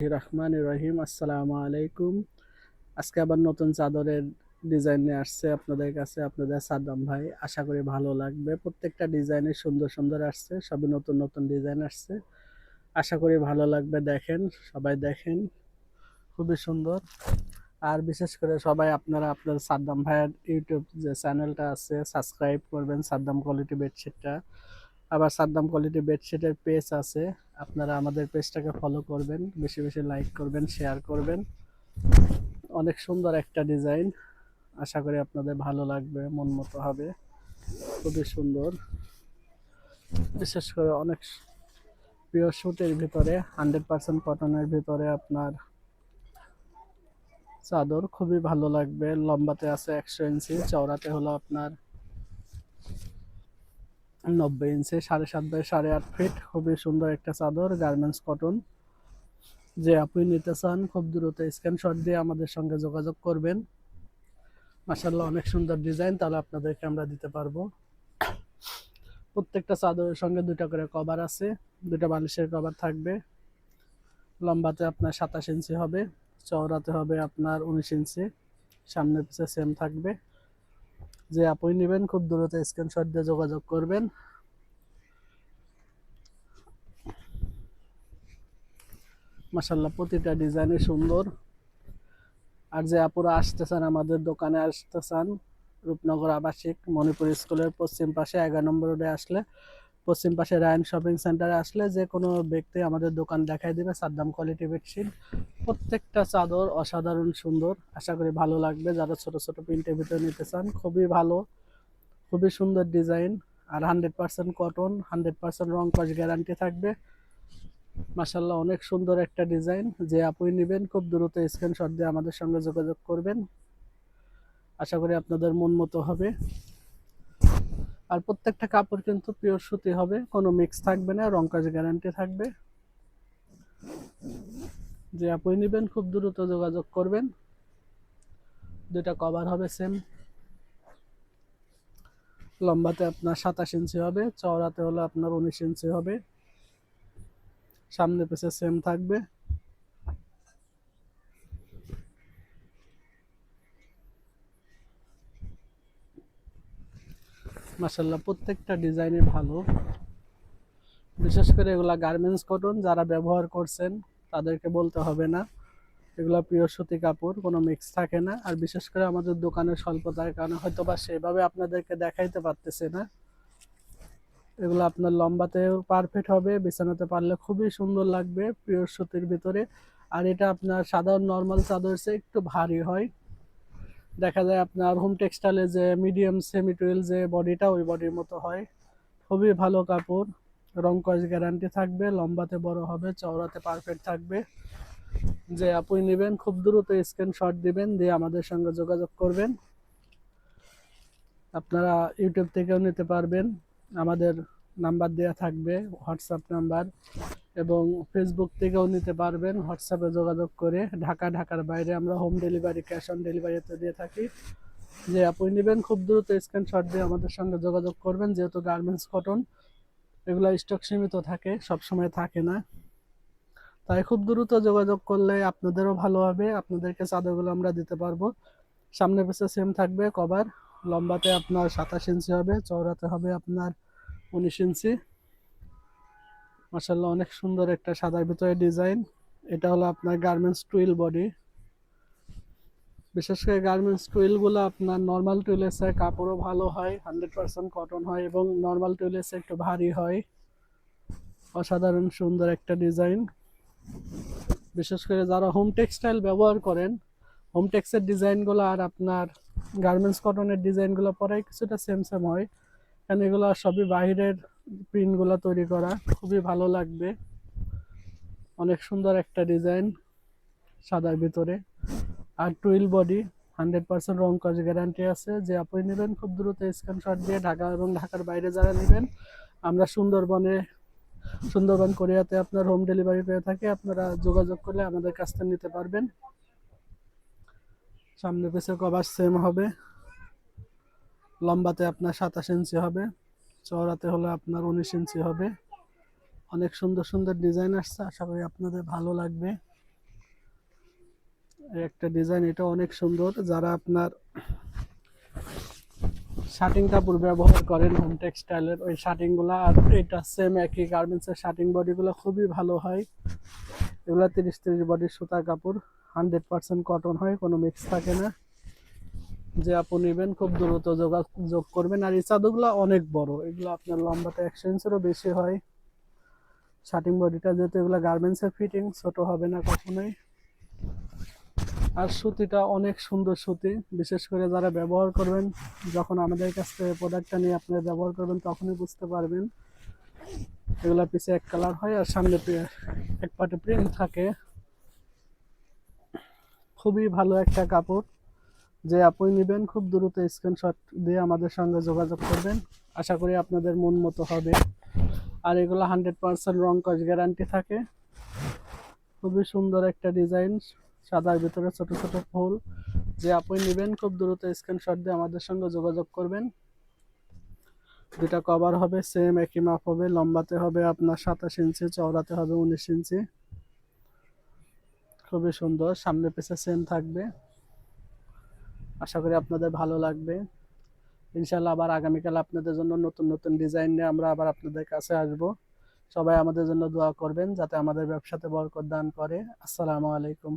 রহমান রহিম। আসসালামু আলাইকুম। আজকে আবার নতুন চাদরের ডিজাইন নিয়ে আসছে আপনাদের কাছে, আপনাদের সাদ্দাম ভাই। আশা করি ভালো লাগবে। প্রত্যেকটা ডিজাইনে সুন্দর সুন্দর আসছে, সবই নতুন নতুন ডিজাইন আসছে। আশা করি ভালো লাগবে, দেখেন, সবাই দেখেন। খুবই সুন্দর। আর বিশেষ করে সবাই আপনারা, আপনার সাদ্দাম ভাইয়ের ইউটিউব যে চ্যানেলটা আছে, সাবস্ক্রাইব করবেন, সাদ্দাম কোয়ালিটি বেডশিটটা আবার সাদ্দাম কোয়ালিটি বেডশিটের পেজ আছে। আপনারা আমাদের পেজটাকে ফলো করবেন, বেশি বেশি লাইক করবেন শেয়ার করবেন। অনেক সুন্দর একটা ডিজাইন আশা করি আপনাদের ভালো লাগবে, মন মতো হবে। খুবই সুন্দর। বিশেষ করে অনেক প্রিয় শুটের ভিতরে হান্ড্রেড পার্সেন্ট কটনের ভিতরে আপনার চাদর খুবই ভালো লাগবে। লম্বাতে আছে একশো ইঞ্চি চওড়াতে হলো আপনার নব্বই ইঞ্চি, সাড়ে সাত বাই সাড়ে আট ফিট খুবই সুন্দর একটা চাদর গার্মেন্টস কটন যে আপনি নিতে চান, খুব দ্রুত স্ক্রিনশট দিয়ে আমাদের সঙ্গে যোগাযোগ করবেন। মাসাল্লাহ অনেক সুন্দর ডিজাইন তাহলে আপনাদেরকে আমরা দিতে পারব। প্রত্যেকটা চাদরের সঙ্গে দুটা করে কভার আছে দুটা বালিশের কভার থাকবে। লম্বাতে আপনার সাতাশ ইঞ্চি হবে, চওড়াতে হবে আপনার উনিশ ইঞ্চি, সামনে পিছে সেম থাকবে। যে আপনি নেবেন, খুব দ্রুত স্ক্রিনশট দিয়ে যোগাযোগ করবেন। মাসাল্লাহ প্রতিটা ডিজাইনই সুন্দর। আর যে আপুরা চান আমাদের দোকানে আসতে চান রূপনগর আবাসিক, মণিপুর স্কুলের পশ্চিম পাশে, এগারো নম্বর রোডে আসলে পশ্চিম পাশে রায়ন শপিং সেন্টারে আসলে যে কোনো ব্যক্তি আমাদের দোকান দেখাই দেবে, সাদ্দাম কোয়ালিটি বেডশিট প্রত্যেকটা চাদর অসাধারণ সুন্দর। আশা করি ভালো লাগবে। যারা ছোট ছোট প্রিন্টের ভিতরে নিতে চান, খুবই ভালো। খুবই সুন্দর ডিজাইন আর hundred percent cotton hundred percent রং কস গ্যারান্টি থাকবে। মাসাল্লাহ অনেক সুন্দর একটা ডিজাইন যে আপনি নেবেন, খুব দ্রুত স্ক্রিনশট দিয়ে আমাদের সঙ্গে যোগাযোগ করবেন। আশা করি আপনাদের মন মতো হবে। আর প্রত্যেকটা কাপড় কিন্তু পিওর সুতি হবে, কোনো মিক্স থাকবে না, রং কাজ গ্যারান্টি থাকবে। যে আপনি নেবেন, খুব দ্রুত যোগাযোগ করবেন। দুটা কভার হবে সেম লম্বাতে আপনার সাতাশ ইঞ্চি হবে, চওড়াতে হলো আপনার উনিশ ইঞ্চি হবে। সামনে পেছে সেম থাকবে। মাসাল্লাহ প্রত্যেকটা ডিজাইনই ভালো। বিশেষ করে এগুলা গার্মেন্টস কটন যারা ব্যবহার করছেন, তাদেরকে বলতে হবে না। এগুলো পিওর সুতি কাপড়, কোনো মিক্স থাকে না। আর বিশেষ করে আমাদের দোকানের স্বল্পতার কারণে হয়তো বা সেভাবে আপনাদেরকে দেখাইতে পারতেছে না। এগুলো আপনার লম্বাতে পারফেক্ট হবে, বিছানাতে পারলে খুবই সুন্দর লাগবে পিওর সুতির ভিতরে। আর এটা আপনার সাধারণ নর্মাল চাদর একটু ভারী হয়। দেখা যায় আপনার হোম টেক্সটাইলে যে মিডিয়াম সেমি টুয়েল যে বডিটা ওই বডির মতো হয়। খুবই ভালো কাপড়, রং কস গ্যারান্টি থাকবে, লম্বাতে বড় হবে, চওড়াতে পারফেক্ট থাকবে। যে আপনি নেবেন, খুব দ্রুত স্ক্রিনশট দিবেন, দিয়ে আমাদের সঙ্গে যোগাযোগ করবেন। আপনারা ইউটিউব থেকেও নিতে পারবেন। আমাদের নাম্বার দেওয়া থাকবে হোয়াটসঅ্যাপ নাম্বার এবং ফেসবুক থেকেও নিতে পারবেন। হোয়াটসঅ্যাপে যোগাযোগ করে ঢাকা, ঢাকার বাইরে আমরা হোম ডেলিভারি ক্যাশ অন ডেলিভারিতে দিয়ে থাকি। যে আপনি নেবেন, খুব দ্রুত স্ক্রিনশট দিয়ে আমাদের সঙ্গে যোগাযোগ করবেন, যেহেতু গার্মেন্টস কটন এগুলো স্টক সীমিত থাকে সব সময় থাকে না। তাই খুব দ্রুত যোগাযোগ করলে আপনাদেরও ভালো হবে, আপনাদেরকে চাদরগুলো আমরা দিতে পারব। সামনে পেছে সেম থাকবে কভার লম্বাতে আপনার সাতাশ ইঞ্চি হবে, চওড়াতে হবে আপনার উনিশ ইঞ্চি মাসাল্লাহ অনেক সুন্দর একটা সাদার ভিতরে ডিজাইন। এটা হলো আপনার গার্মেন্টস টুইল বডি। বিশেষ করে গার্মেন্টস টুইলগুলো আপনার নর্মাল টুইলের কাপড়ও ভালো হয়, হান্ড্রেড পার্সেন্ট কটন হয় এবং নর্মাল টুইলের চেয়ে একটু ভারী হয়। অসাধারণ সুন্দর একটা ডিজাইন। বিশেষ করে যারা হোম টেক্সটাইল ব্যবহার করেন, হোম টেক্সের ডিজাইনগুলো আর আপনার গার্মেন্টস কটনের ডিজাইনগুলো পরে কিছুটা সেম সেম হয়। কারণ এগুলো সবই বাইরের প্রিন্টগুলো তৈরি করা, খুবই ভালো লাগবে। অনেক সুন্দর একটা ডিজাইন সাদার ভিতরে। আর টুইল বডি, হান্ড্রেড পার্সেন্ট রং কাজ গ্যারান্টি আছে। যে আপনি নেবেন, খুব দ্রুত স্ক্রিনশট দিয়ে ঢাকা এবং ঢাকার বাইরে যারা নেবেন, আমরা সুন্দরবনে, সুন্দরবন কোরিয়াতে আপনার হোম ডেলিভারি পেয়ে থাকে। আপনারা যোগাযোগ করলে আমাদের কাছ থেকে নিতে পারবেন। সামনে পেছে কভার সেম হবে। লম্বাতে আপনার সাতাশ ইঞ্চি হবে। চওড়াতে হলে আপনার উনিশ ইঞ্চি হবে। অনেক সুন্দর সুন্দর ডিজাইন আসছে, আশা করি আপনাদের ভালো লাগবে। একটা ডিজাইন এটা অনেক সুন্দর। যারা আপনার শার্টিং কাপড় ব্যবহার করেন হোম টেক্সটাইলের ওই শার্টিংগুলা আর এটা সেম একই গার্মেন্টসের শার্টিং বডিগুলো খুবই ভালো হয়। এগুলো তিরিশ তিরিশ বডির সুতা কাপড় হান্ড্রেড পার্সেন্ট কটন হয়, কোনো মিক্স থাকে না। যে আপু নেবেন, খুব দ্রুত যোগাযোগ করবেন। আর এই চাদরগুলো অনেক বড়। এগুলো আপনার লম্বাটা একশো ইঞ্চেরও বেশি হয়। শার্টিং বডিটা যেহেতু এগুলো গার্মেন্টসের ফিটিং ছোট হবে না কখনোই। আর সুতিটা অনেক সুন্দর সুতি। বিশেষ করে যারা ব্যবহার করবেন, যখন আমাদের কাছ থেকে প্রোডাক্টটা নিয়ে আপনারা ব্যবহার করবেন, তখনই বুঝতে পারবেন। এগুলো পিছে এক কালার হয় আর সামনে এক পাটে প্রিন্ট থাকে। খুবই ভালো একটা কাপড়। যে আপনি নেবেন, খুব দ্রুত স্ক্রিনশট দিয়ে আমাদের সঙ্গে যোগাযোগ করবেন। আশা করি আপনাদের মন মতো হবে। আর এগুলো হান্ড্রেড পার্সেন্ট রং কস গ্যারান্টি থাকে। খুবই সুন্দর একটা ডিজাইন সাদার ভিতরে ছোট ছোট ফুল। যে আপনি নেবেন, খুব দ্রুত স্ক্রিনশট দিয়ে আমাদের সঙ্গে যোগাযোগ করবেন। দুটা কভার হবে সেম একই মাপ হবে, লম্বাতে হবে আপনার সাতাশ ইঞ্চি, চওড়াতে হবে উনিশ ইঞ্চি। খুবই সুন্দর, সামনে পেছে সেম থাকবে। আশা করি আপনাদের ভালো লাগবে। ইনশাল্লাহ আবার আগামীকাল আপনাদের জন্য নতুন নতুন ডিজাইন নিয়ে আমরা আবার আপনাদের কাছে আসব। সবাই আমাদের জন্য দোয়া করবেন, যাতে আমাদের ব্যবসাতে বরকত দান করে। আসসালামু আলাইকুম।